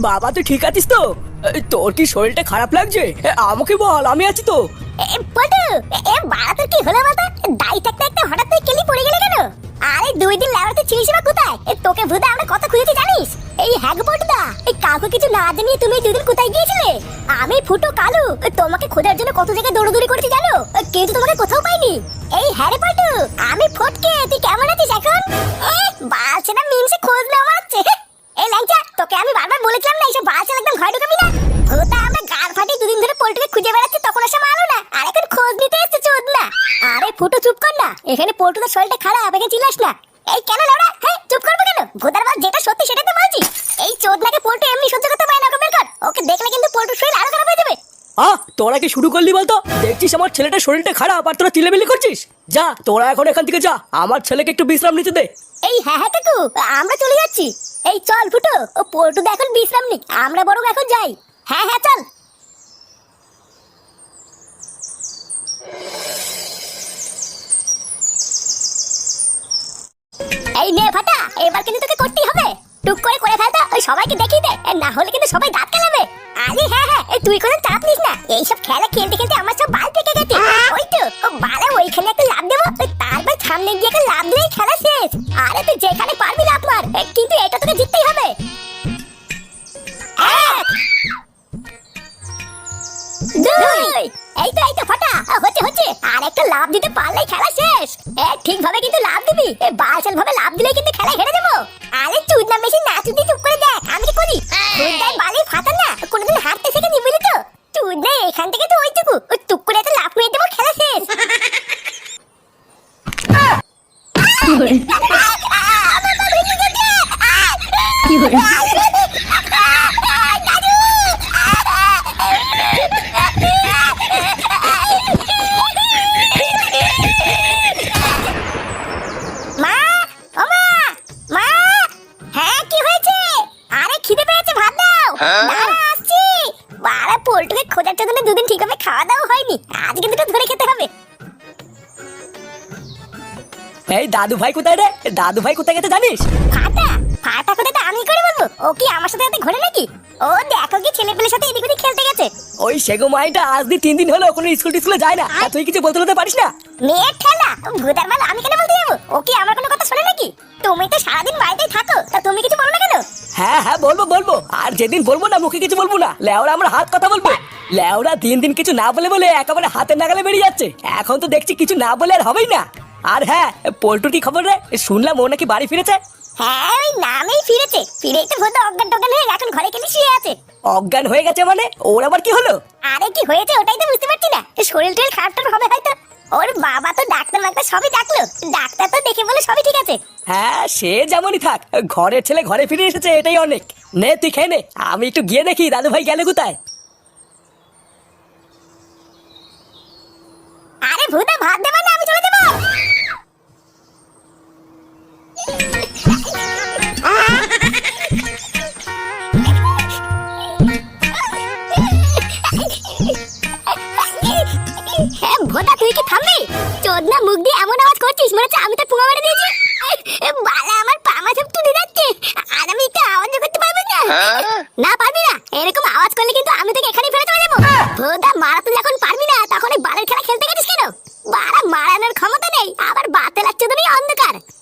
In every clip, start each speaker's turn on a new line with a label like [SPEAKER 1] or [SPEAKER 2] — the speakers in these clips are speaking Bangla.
[SPEAKER 1] বাবা তুই ঠিক আছিস তো? তোর কি শরীরটা খারাপ লাগছে? আমাকে বল, আমি আছি তো।
[SPEAKER 2] তোকে জানিস? এই কাউকে কিছু না তুমি কোথায় আমি ফুটো কালু তোমাকে খোঁজার জন্য কত জায়গায় কোথাও পাইনি এই আমি এখানে চিল্লাস না। এই কেন লাউড়া হ্যাঁ চুপ করব কেন? ভূতার বাল যেটা সত্যি সেটাই তো বলছি। এই চোদ নাকে পোল্ট্রি এমনি সহ্য করতে পারে না বের কর। ওকে দেখলে কিন্তু পোল্ট্রির শরীর আরও খারাপ হয়ে যাবে।
[SPEAKER 1] আ তোরা কি শুরু করলি বলতো? দেখছিস আমার ছেলেটার শরীরটা খারাপ আর তোরা চিলেমিলি করছিস? যা তোরা এখন এখান থেকে যা। আমার ছেলেকে একটু বিশ্রাম নিতে দে।
[SPEAKER 2] এই হ্যাঁ হ্যাঁ কাকু আমরা চলে যাচ্ছি। এই চল ফুটো ও পোল্টু এখন বিশ্রাম নিক। আমরা বরং এখন যাই। হ্যাঁ হ্যাঁ চল। এই নে ফাটা এবার পোল্টুকে খোঁজার জন্য দুদিন ঠিকভাবে খাওয়া দাওয়া হয়নি। আজকে দুটো ধরে খেতে হবে।
[SPEAKER 1] এই দাদু ভাই কোথায় রে? দাদু ভাই কোথায় গেছে জানিস?
[SPEAKER 2] ফাটা ফাটা কোথায় তো আমি করে বলব? ও কি আমার সাথে ঘোরে নাকি? ও দেখো কি ছেলে পেলের সাথে এদিক ওদিক খেলতে গেছে।
[SPEAKER 1] ওই সেগো মাইটা আজ দিয়ে তিন দিন হলো কোনো স্কুল টিস্কুলে যায় না। আর তুই কিছু বলতে বলতে পারিস না?
[SPEAKER 2] মেয়ের ঠেলা? ভূতার মাল আমি কেন বলতে যাব? ও কি আমার কোনো কথা শোনে নাকি? তুমি তো সারাদিন বাড়িতেই থাকো তা তুমি কিছু বলো না
[SPEAKER 1] হ্যাঁ হ্যাঁ বলব বলব। আর যেদিন বলব না মুখে কিছু বলব না। লেওরা আমরা হাত কথা বলব। লেওরা দিন দিন কিছু না বলে বলে একেবারে হাতের নাগালে বেরিয়ে যাচ্ছে। এখন তো দেখছি কিছু না বলে আর হবেই না। আর হ্যাঁ পল্টুর কি খবর রে? শুনলাম ও নাকি বাড়ি ফিরেছে।
[SPEAKER 2] হ্যাঁ ওই নামেই ফিরেছে। ফিরেই তো ভূত অজ্ঞান টজ্ঞান হয়ে এখন ঘরে গেলে শুয়ে আছে।
[SPEAKER 1] অজ্ঞান হয়ে গেছে মানে? ওর আবার কি হলো?
[SPEAKER 2] আরে কি হয়েছে ওটাই তো বুঝতে পারছি না। শরীর টরীর খারাপ হবে হয়তো। ওর বাবা তো ডাক্তার মাক্তার সবই ডাকলো। ডাক্তার তো দেখে বলে সবই ঠিক আছে।
[SPEAKER 1] হ্যাঁ সে যেমনই থাক ঘরের ছেলে ঘরে ফিরে এসেছে এটাই অনেক। নে তুই খেয়ে নে আমি একটু গিয়ে দেখি দাদু ভাই গেলে কোথায়।
[SPEAKER 2] আরে ভূতা ভাত দেবে না। বাতে লাগছে তুমি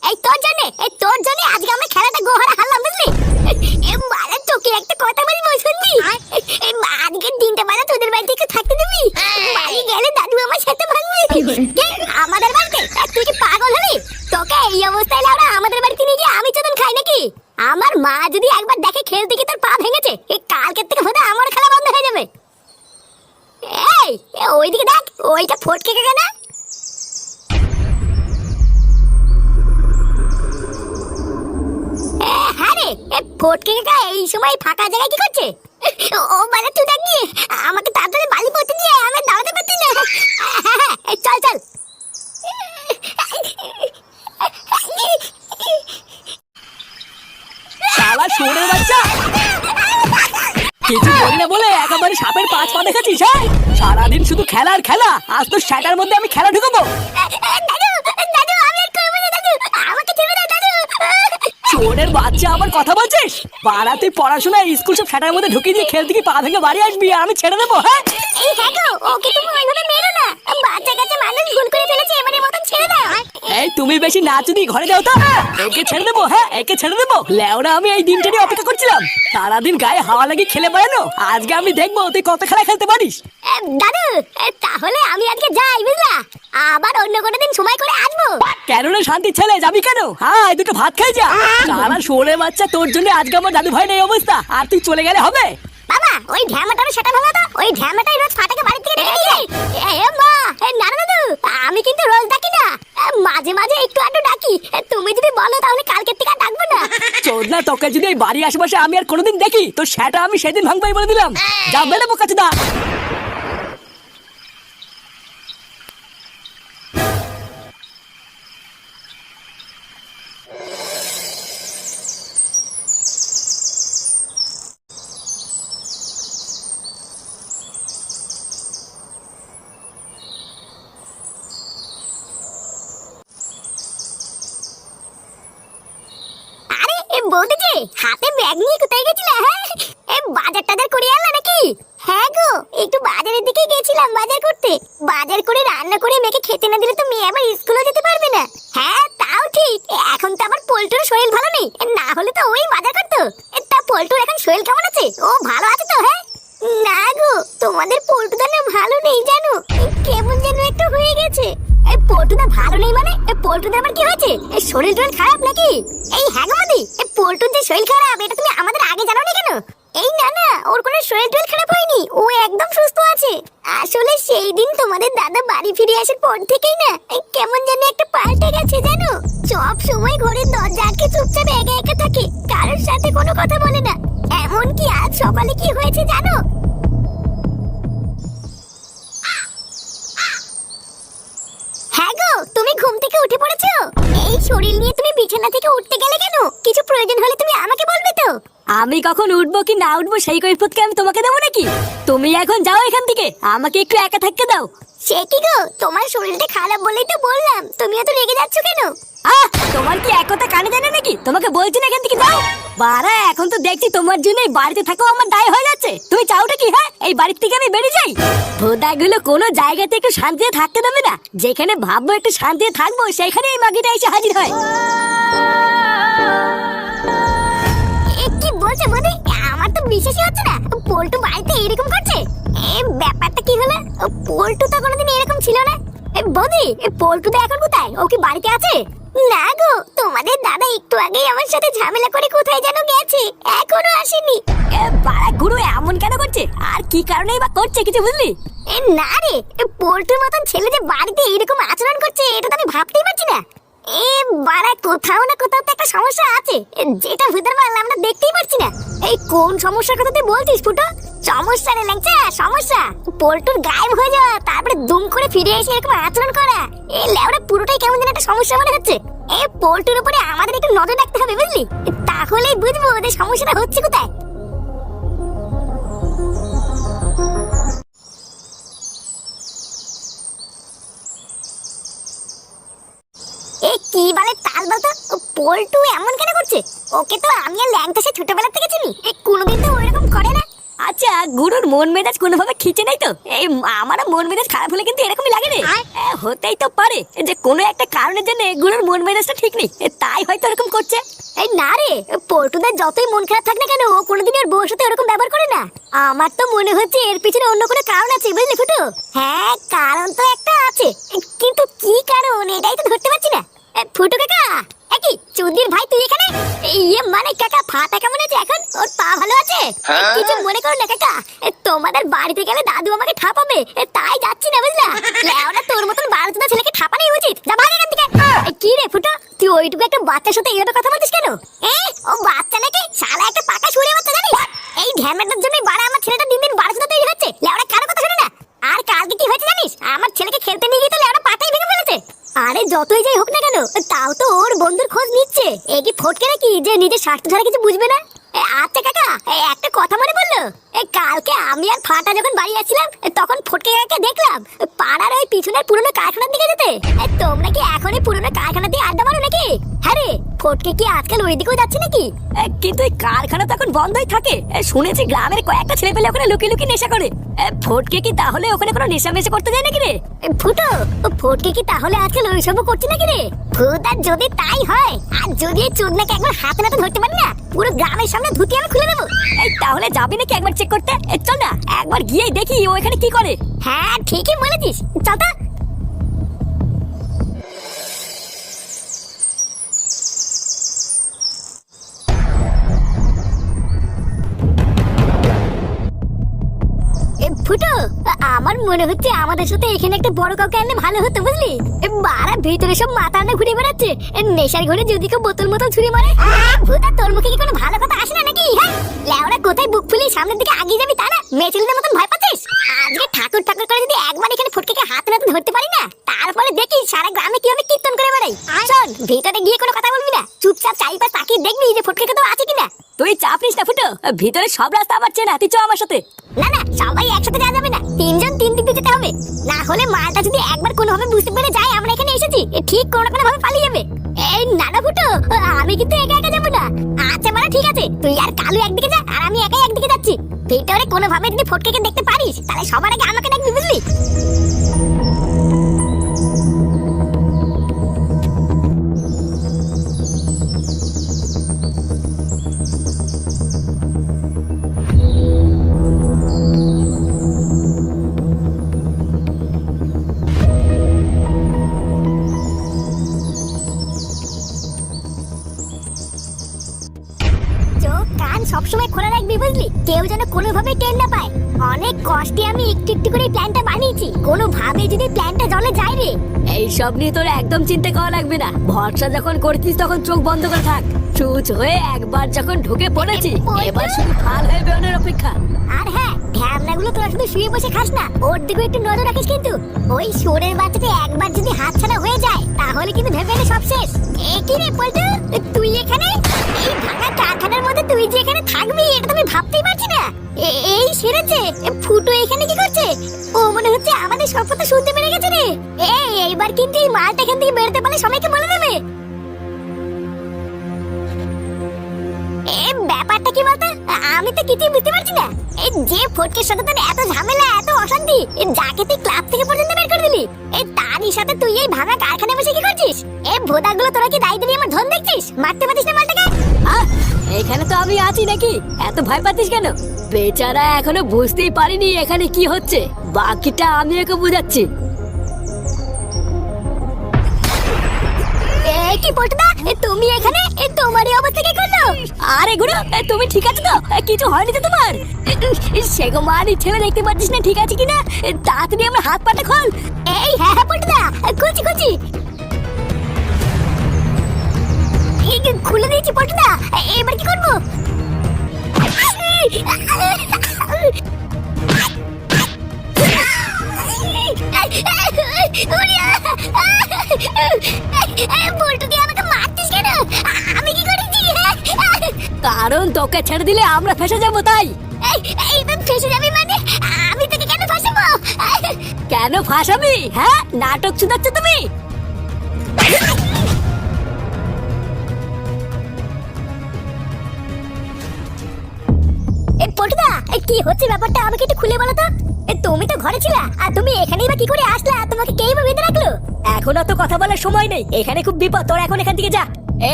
[SPEAKER 2] এ, এই সময় ফাঁকা জায়গায় কি করছে? ও মানে তুই আমাকে তাড়াতাড়ি বালি পড়তে দিয়ে আমি দাঁড়াতে পারছি না। চল চল।
[SPEAKER 1] শালা শুয়োরের বাচ্চা। কিছু বলি না বলে একেবারে সাপের পাঁচ পা দেখাচ্ছিস হ্যাঁ? সারাদিন শুধু খেলা আর খেলা আজ তো সেটার মধ্যে আমি খেলা ঢুকবো।
[SPEAKER 2] দাদু দাদু আমি আর করব না।
[SPEAKER 1] শোনের বাচ্চা আবার কথা বলছিস? তুই পড়াশোনা স্কুল সব ফ্যাটার মধ্যে ঢুকিয়ে দিয়ে খেলতে কি পা ভেঙে বাড়ি আসবি আমি ছেড়ে দেবো হ্যাঁ?
[SPEAKER 2] হ্যাঁ ওকে তুমি ওইভাবে মেরো না। বাচ্চা কাচ্চা মানুষ ভুল করে ফেলেছে এবারে মতন ছেড়ে দাও।
[SPEAKER 1] এই তুমি বেশি নাচু দি ঘরে যাও তো। একে ছেড়ে দেবো হ্যাঁ একে ছেড়ে দেবো। লেওরা আমি এই দিনটা নিয়ে অপেক্ষা করছিলাম। সারাদিন গায়ে হাওয়া লাগিয়ে খেলে বেড়ানো। আজকে আমি দেখব তুই কত খেলা খেলতে পারিস।
[SPEAKER 2] দাদু তাহলে আমি আজকে যাই বুঝলা? আবার অন্য কোনো দিন সময় করে আসব।
[SPEAKER 1] কেন না শান্তি ছেলে যাবি কেন? হ্যাঁ দুটো ভাত খাই যা। সারা শোনে বাচ্চা তোর জন্য আজকে আমার দাদু ভাই নেই অবস্থা। আর তুই চলে গেলে হবে?
[SPEAKER 2] ওই ঢ্যামাটারও সেটা ভালো তো। ওই ঢ্যামাটাই রোজ ফাটাকে বাড়ি থেকে ডেকে নিয়ে। এ, মা এ, না না দাদু আমি কিন্তু রোজ ডাকি না। মাঝে মাঝে একটু আটু ডাকি। তুমি যদি বলো তাহলে কালকে থেকে আর ডাকবো না।
[SPEAKER 1] চোদনা তোকে যদি এই বাড়ি আশেপাশে আমি আর কোনোদিন দেখি তো সেটা আমি সেদিন ভাঙবাই বলে দিলাম। যা বেড়ে বোকা চোদা
[SPEAKER 2] আরে এ বৌদিজি হাতে ব্যাগ নিয়ে কোথায় গেছিলে হ্যাঁ? এ, বাজার টাজার করে আনলা নাকি? হ্যাঁ গো, একটু বাজারের দিকে গেছিলাম বাজার করতে। বাজার করে রান্না করে মেয়েকে খেতে না দিলে তো মেয়ে আবার স্কুলে যেতে পারবে না। হ্যাঁ তাও ঠিক। এখন তো আবার পোল্টুর শরীর ভালো নেই। না হলে তো ওই বাজার করতো। তা পোল্টুর এখন শরীর কেমন আছে? ও ভালো আছে তো হ্যাঁ? না গো, তোমাদের পোল্টুদা না ভালো নেই জানো? কেমন যেন একটু হয়ে গেছে। এই পল্টুদা ভালো নেই মানে? এই পল্টুদা আবার কি হয়েছে? এই শরীর টরীর খারাপ নাকি? এই হ্যাঁ এই পল্টুর যে শরীর খারাপ, এটা তুমি আমাদের আগে জানো না কেন? এই না না, ওর কোনো শরীর টরীর খারাপ হয়নি। ও একদম সুস্থ আছে। আসলে সেই দিন তোমাদের দাদা বাড়ি ফিরে আসার পর থেকেই না কেমন যেন একটা পাল্টে গেছে, জানো? সব সময় ঘরের দরজা আটকে চুপচাপ একা একা থাকে, কারোর সাথে কোনো কথা বলে না। এমন কি আজ সকালে কি হয়েছে, জানো? হ্যাঁ গো, তুমি ঘুম থেকে উঠে পড়েছো? এই শরীর নিয়ে তুমি বিছানা থেকে উঠতে গেলে কেন? কিছু প্রয়োজন হলে তুমি আমাকে বলবে তো।
[SPEAKER 1] আমি কখন উঠবো কি না উঠবো সেই কৈফতকে আমি তোমাকে দেবো নাকি? তুমি এখন যাও এখান থেকে আমাকে একটু একা থাকতে দাও।
[SPEAKER 2] সে কি গো? তোমার শরীরটা খারাপ বলেই তো বললাম। তুমি এত রেগে যাচ্ছ কেন?
[SPEAKER 1] আহ তোমার কি এক কথা কানে জানে নাকি? তোমাকে বলছি না এখান থেকে যাও। বারা এখন তো দেখছি তোমার জন্য এই বাড়িতে থাকো আমার দায় হয়ে যাচ্ছে। তুমি চাওটা কি হ্যাঁ? এই বাড়ির থেকে আমি বেরিয়ে যাই। ভোদাগুলো কোনো জায়গাতে একটু শান্তিতে থাকতে দেবে না। যেখানে ভাববো একটু শান্তিতে থাকব সেখানে এই মাগিটা এসে হাজির হয়।
[SPEAKER 2] বলছো বৌদি আমার তো বিশ্বাসই হচ্ছে না। পল্টু বাড়িতে এরকম করছে? এ, ব্যাপারটা কি হলো? পল্টু তো কোনোদিন এরকম ছিল না। বৌদি পল্টু তো এখন কোথায়? ও কি বাড়িতে আছে? না গো, তোমাদের দাদা একটু আগেই আমার সাথে ঝামেলা করে কোথায় যেন গেছে। এখনও আসেনি।
[SPEAKER 1] বাড়া গুরু এমন কেন করছে? আর কি কারণে বা করছে কিছু বুঝলি?
[SPEAKER 2] না রে পল্টুর মতন ছেলে যে বাড়িতে এরকম আচরণ করছে, এটা তো আমি ভাবতেই পারছি না। এ, বাড়া, কোথাও না সমস্যা আছে। যেটা ভূতের মাল আমরা দেখতেই পারছি না। এই কোন সমস্যার কথা তুই বলছিস, ফুটো? সমস্যা রে ল্যাংচা, সমস্যা। পল্টুর গায়েব হয়ে যাওয়া, তারপরে দুম করে ফিরে এসে এরকম আচরণ করা। এই ল্যাবটা পুরোটাই কেমন যেন একটা সমস্যা মনে হচ্ছে। এই পল্টুর উপরে আমাদের একটু নজর রাখতে হবে, বুঝলি? তাহলেই বুঝব যে সমস্যাটা হচ্ছে কোথায়। কি বলে তাল বলতো? ও পল্টু এমন কেন করছে? ওকে তো আমি আর ল্যাংটা সে ছোটবেলা থেকে চিনি। কোনোদিন তো করে না।
[SPEAKER 1] আচ্ছা গুরুর মন মেজাজ কোনোভাবে খিচে নাই তো? এই আমারও মন মেজাজ খারাপ হলে কিন্তু এরকমই লাগে রে। হতেই তো পারে যে কোনো একটা কারণের জন্য গুরুর মন মেজাজটা ঠিক নেই। তাই হয়তো এরকম করছে।
[SPEAKER 2] এই না রে পল্টুদের যতই মন খারাপ থাক না কেন ও কোনোদিন ওর বউর সাথে ওরকম ব্যবহার করে না। আমার তো মনে হচ্ছে এর পিছনে অন্য কোনো কারণ আছে বুঝলি ফুটু হ্যাঁ কারণ তো একটা আছে। কিন্তু কি কারণ? এটাই তো ধরতে পারছি না। ফুটু কাকা একই চুদির ভাই তুই এখানে? ইয়ে মানে কাকা ফাটা কেমন আছে এখন? ওর পা ভালো আছে? কিছু মনে করো না কাকা তোমাদের বাড়িতে গেলে দাদু আমাকে ঠাপাবে তাই যাচ্ছি না বুঝলা? লেওরা তোর মতন বারো ছেলেকে ঠাপানোই উচিত। যা ভাগ এখান থেকে। কি রে ফুটো তুই ওইটুকু একটা বাচ্চার সাথে এইভাবে কথা বলছিস কেন? এ ও বাচ্চা নাকি? শালা একটা পাকা শুয়ে বাচ্চা জানিস? এই ঢ্যামেটার জন্যই বাড়া আমার ছেলেটা দিন দিন বারো চোদা তৈরি হচ্ছে লেওরা কারও কথা শুনে না আর কালকে কি হয়েছে জানিস আমার ছেলেকে খেলতে নিয়ে গিয়ে তো লেওরা পাটাই ভেঙে ফেলেছে আরে যতই যাই হোক না কেন, তাও তো ওর বন্ধুর খোঁজ নিচ্ছে। এ কি ফটকে নাকি যে নিজের স্বার্থ ছাড়া কিছু বুঝবে না? আচ্ছা কাকা একটা কথা মনে পড়ল? কালকে আমি আর ফাটা যখন বাড়ি যাচ্ছিলাম তখন ফটকে কাকে দেখলাম পাড়ার ওই পিছনের পুরনো কারখানার দিকে যেতে। তোমরা কি এখনই পুরনো কারখানার দিকে আড্ডা মারো নাকি? হ্যাঁ রে ফটকে কি আজকাল ওইদিকেও যাচ্ছে নাকি?
[SPEAKER 3] কিন্তু এই কারখানা তো এখন বন্ধই থাকে। শুনেছি গ্রামের কয়েকটা ছেলে পেলে ওখানে লুকিয়ে লুকিয়ে নেশা করে। ফটকে কি তাহলে ওখানে কোনো নেশা মেশা করতে যায় নাকি রে?
[SPEAKER 2] ফুটো ও ফটকে কি তাহলে আজকাল ওইসবও করছে নাকি রে? আর যদি তাই হয় আর যদি এই চোদনাকে একবার হাতে নাতে ধরতে পারি না পুরো গ্রামের সামনে ধুতি আমি খুলে দেবো।
[SPEAKER 3] এই তাহলে যাবি নাকি একবার চেক করতে? চল না একবার গিয়েই দেখি ও এখানে কি করে।
[SPEAKER 2] হ্যাঁ ঠিকই বলেছিস। চল তো। আমার মনে হচ্ছে আমাদের সাথে এখানে একটা বড় কাউকে আনলে ভালো হতো, বুঝলি? বাড়া, ভিতরে সব মাথা আনে ঘুরে বেড়াচ্ছে। নেশার ঘরে যদি কেউ বোতল মতো ছুরি মারে, ভূতা, তোর মুখে কি কোনো ভালো কথা আসে না নাকি? হ্যাঁ? লেওরা কোথায় বুক ফুলিয়ে সামনের দিকে আগিয়ে যাবি তা না? মেয়ে ছেলেদের মতন ভয় পাচ্ছিস আজকে ঠাকুর ঠাকুর করে যদি একবার এখানে ফটকে হাতে নাতে ধরতে পারি না তারপরে দেখি সারা গ্রামে কীভাবে কীর্তন করে বেড়াই। শোন ভিতরে গিয়ে কোনো কথা বলবি না চুপচাপ চাইপাশ তাকিয়ে দেখবি যে ফটকে তো আছে কিনা।
[SPEAKER 3] তুই চাপ নিস না ফুটো ভিতরে সব রাস্তা আমার চেনা তুই চ আমার সাথে।
[SPEAKER 2] না না সবাই একসাথে যাওয়া যাবে না তিনজন তিন দিক যেতে হবে। না হলে মালটা যদি একবার কোনোভাবে বুঝতে পেরে যায় আমরা এখানে এসেছি ঠিক কোনো কোনো ভাবে পালিয়ে যাবে। এই নানা ফুটো আমি কিন্তু একা একা যাব না। আচ্ছা মানে ঠিক আছে তুই আর কালু একদিকে যা আর আমি একাই একদিকে যাচ্ছি। ভিতরে কোনোভাবে যদি ফটকেকে দেখতে পারিস তাহলে সবার আগে আমাকে দেখবি বুঝলি? প্ল্যানটা জলে যায় রে
[SPEAKER 3] এই সব নিয়ে তোর একদম চিন্তা করা লাগবে না। ভরসা যখন করছিস, তখন চোখ বন্ধ করে থাক। চুচ হয়ে একবার যখন ঢুকে পড়েছি, এবার শুধু ফাল হয়ে বেরোনোর অপেক্ষা।
[SPEAKER 2] আর হ্যাঁ তোরা শুধু শুয়ে বসে খাস না, ওর দিকে একটু নজর রাখিস কিন্তু। ওই সোরের একবার যদি হয়ে যায়, তাহলে কিন্তু ভেবে সব শেষ। এ কি রে পল্টু, তুই এখানে? এই ভাঙা কারখানার মধ্যে তুই যে এখানে থাকবি, এটা তো আমি ভাবতেই পারছি না। এই সেরেছে ফুটো এখানে কি করছে? ও মনে হচ্ছে আমাদের সব কথা শুনতে পেরে গেছে রে। এই, এইবার কিন্তু এই মালটা এখান থেকে বেরোতে পারলে সবাইকে বলে দেবে। এ, ব্যাপারটা কি বলতো? আমি তো কিছুই বুঝতে পারছি না। এই যে ফটকের সাথে তোর এত ঝামেলা, এত অশান্তি যাকে তুই ক্লাব থেকে পর্যন্ত বের করে দিলি এই তারই সাথে তুই এই ভাঙা কারখানায় বসে কি করছিস? এই ভোদাগুলো তোরা কি দায়িত্ব নিয়ে আমার ধন দেখছিস? মারতে পারিস না মালটাকে?
[SPEAKER 3] এখানে তো আমি আছি নাকি? এত ভয় পাচ্ছিস কেন? বেচারা এখনও বুঝতেই পারিনি এখানে কি হচ্ছে। বাকিটা আমি ওকে বুঝাচ্ছি।
[SPEAKER 2] পটদা তুমি এখানে তোমার এই অবস্থা কি করল
[SPEAKER 3] আরে গুরু তুমি ঠিক আছে তো কিছু হয়নি তো তোমার সেগো মানি ছেলে দেখতে পাচ্ছিস না ঠিক আছে কিনা এ, তাড়াতাড়ি আমার হাত পাটা খোল
[SPEAKER 2] এই হ্যাঁ হ্যাঁ পটদা খুঁজি খুঁজি খুলে দিয়েছি পটদা এবার কি করব কি
[SPEAKER 3] কারণ তোকে ছেড়ে দিলে আমরা ফেসে যাব, তাই?
[SPEAKER 2] কেন ফাঁসাবো?
[SPEAKER 3] হ্যাঁ? নাটক শুধাচ্ছ তুমি?
[SPEAKER 2] হচ্ছে ব্যাপারটা? আমাকে একটু খুলে বলো তো। তুমি তো ঘরে ছিলা, আর তুমি এখানেই বা কি করে আসলা? তোমাকে কেই বেঁধে রাখল?
[SPEAKER 3] এখন অত কথা বলার সময় নেই। এখানে খুব বিপদ। তোরা এখন এখান থেকে যা।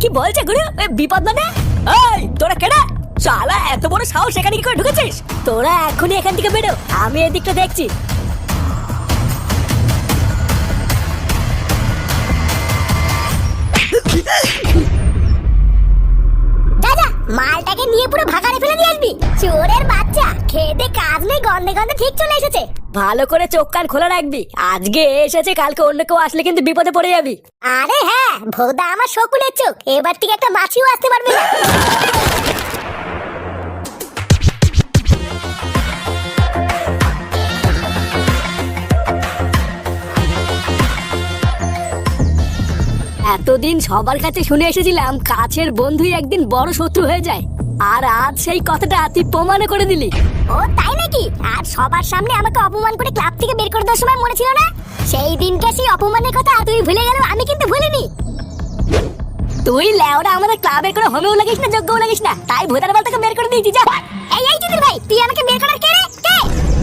[SPEAKER 3] কি বলছে গুরু? বিপদ মানে? এই, তোরা কেডা? শালা, এত বড় সাহস এখানে কি করে ঢুকেছিস? তোরা এখনই এখান থেকে বেরো। আমি এদিকটা দেখছি।
[SPEAKER 2] মালটাকে নিয়ে পুরো ভাগাড়ে ফেলে দিয়ে আসবি। চোরের বাচ্চা, খেতে কাজ নেই, গন্ধে গন্ধে ঠিক চলে এসেছে।
[SPEAKER 3] ভালো করে চোখ কান খোলা রাখবি। আজকে এসেছে কালকে অন্য কেউ আসলে কিন্তু বিপদে পড়ে যাবি।
[SPEAKER 2] আরে হ্যাঁ ভোদা আমার শকুলের চোখ। এবার থেকে একটা মাছিও আসতে পারবে না।
[SPEAKER 3] এতদিন সবার কাছে শুনে এসেছিলাম কাছের বন্ধুই একদিন বড় শত্রু হয়ে যায়। আর আজ সেই কথাটা তুই প্রমাণ করে দিলি।
[SPEAKER 2] ও তাই নাকি আর সবার সামনে আমাকে অপমান করে ক্লাব থেকে বের করে দেওয়ার সময় মনে ছিল না? সেই দিনটা সেই অপমানের কথা তুই ভুলে গেল আমি কিন্তু ভুলিনি।
[SPEAKER 3] তুই লেওরা আমাদের ক্লাবের কোনো হোমেও লাগিস না যোগ্যও লাগিস না, তাই ভোটার বলটাকে বের করে দিয়েছি, যা।
[SPEAKER 2] এই এই চুদির ভাই, তুই আমাকে বের করার কে রে? কে?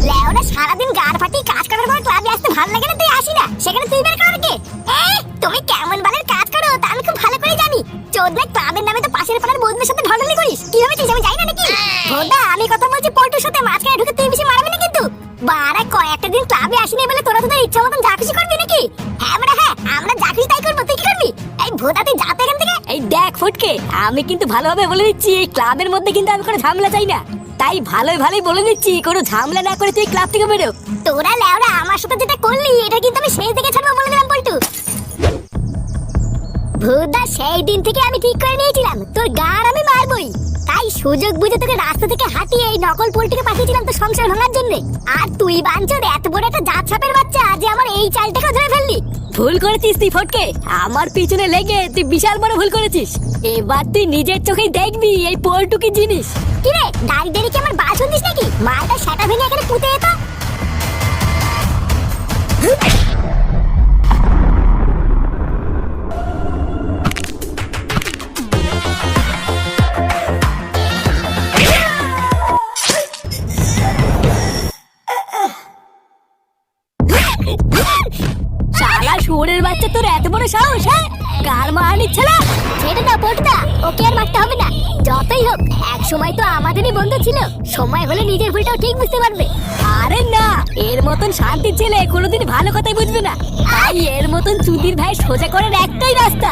[SPEAKER 2] লেওরা সারাদিন গাড় ফাটি কাজ করার পর ক্লাবে আসতে ভালো লাগে না, তুই আসি না। সেখানে তুই বের করার কে? এই, তুমি কেমন বালের কাজ করো, তা আমি খুব ভালো করে জানি। চোদনা ক্লাবের নামে তো পাশের পাড়ার বন্ধুদের সাথে ঢলালি করিস? কি ভেবেছিস আমি জানি না নাকি? ভোদা আমি কথা বলছি পল্টুর সাথে মাঝখানে ঢুকে তুই বেশি মারবি না কিন্তু। বারা কয়েকটা দিন ক্লাবে আসিনি বলে তোরা তোদের ইচ্ছা মতন যা খুশি করবি নাকি? হ্যাঁ আমরা হ্যাঁ আমরা যা খুশি তাই করব তুই কি করবি? এই ভোদা তুই যাতে এখান থেকে।
[SPEAKER 3] এই দেখ ফুটকে আমি কিন্তু ভালোভাবে বলে দিচ্ছি এই ক্লাবের মধ্যে কিন্তু আমি কোনো ঝামেলা চাই না। তাই ভালোই ভালোই বলে দিচ্ছি কোনো ঝামেলা না করে তুই ক্লাব থেকে বেরো।
[SPEAKER 2] তোরা লেওরা আমার সাথে যেটা করলি এটা কিন্তু আমি সেই থেকে ছাড়বো ভূতদা সেই দিন থেকে আমি ঠিক করে নিয়েছিলাম। তোর গার আমি মারবই। তাই সুযোগ বুঝে তোকে রাস্তা থেকে হাঁটিয়ে এই নকল পোল্ট্রিকে পাঠিয়েছিলাম তো সংসার ভাঙার জন্য। আর তুই বাঞ্চোর এত বড় একটা জাত সাপের বাচ্চা যে আমার এই চালটাকে ধরে ফেললি।
[SPEAKER 3] ভুল করেছিস তুই ফটকে। আমার পিছনে লেগে তুই বিশাল বড় ভুল করেছিস। এবার তুই নিজের চোখেই দেখবি এই পোলটু কি জিনিস।
[SPEAKER 2] কি রে দাড়ি দাড়ি কি আমার বাল শুনতিস নাকি? মালটা সেটা ভেঙে এখানে পুঁতে যেত?
[SPEAKER 3] বড় সাহস হ্যাঁ? কার মা নিচ্ছে না।
[SPEAKER 2] ছেড়ে দাও পড়তা ওকে আর মারতে হবে না। যতই হোক, এক সময় তো আমাদেরই বন্ধু ছিল। সময় হলে নিজের ভুলটাও ঠিক বুঝতে পারবে।
[SPEAKER 3] আরে না, এর মতন শান্তির ছেলে কোনোদিন ভালো কথাই বুঝবে না। তাই এর মতন চুদির ভাই সোজা করার একটাই রাস্তা।